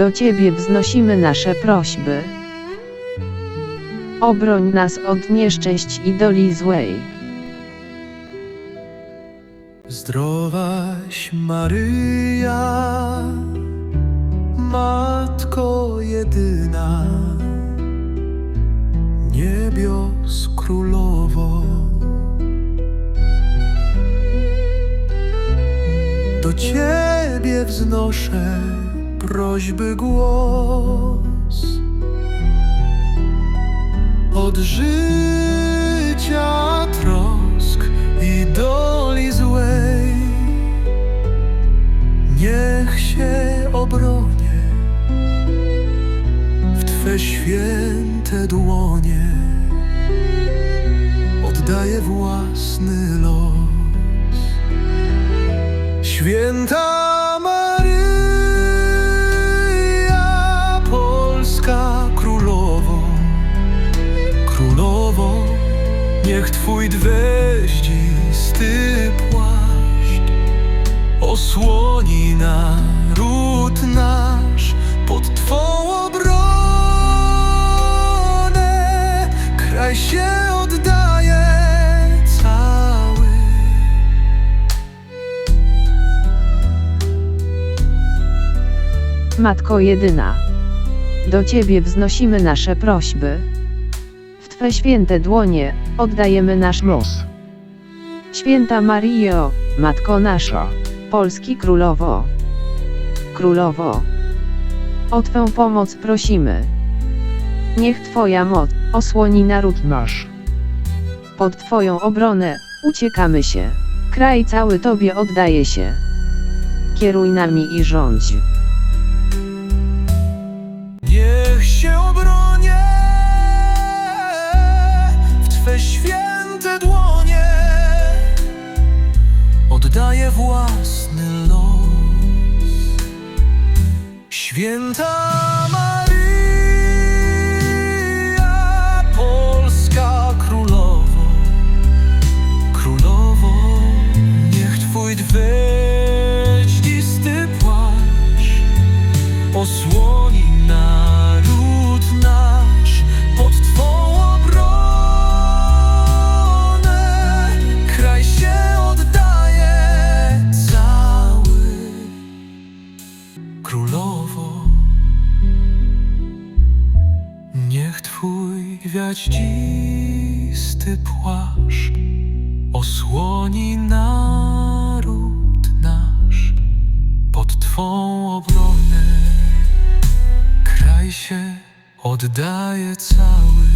Do Ciebie wznosimy nasze prośby. Obroń nas od nieszczęść i doli złej. Zdrowaś Maryja, Matko jedyna, niebios królowo. Do Ciebie wznoszę prośby głos. Od życia trosk i doli złej. Niech się obronię w Twe święte dłonie. Oddaję własny los. Święta niech Twój dweździsty płaszcz osłoni naród nasz pod Twą obronę. Kraj się oddaje cały. Matko jedyna. Do Ciebie wznosimy nasze prośby. Twe święte dłonie oddajemy nasz Los. Święta Mario, Matko nasza, Polski Królowo. Królowo. O Twą pomoc prosimy. Niech Twoja moc osłoni naród Nasz. pod Twoją obronę, uciekamy się. Kraj cały Tobie oddaje się. Kieruj nami i rządź. Własny los. Święta Maryja, gwiaździsty płaszcz osłoni naród nasz pod Twą obronę. Kraj się oddaje cały.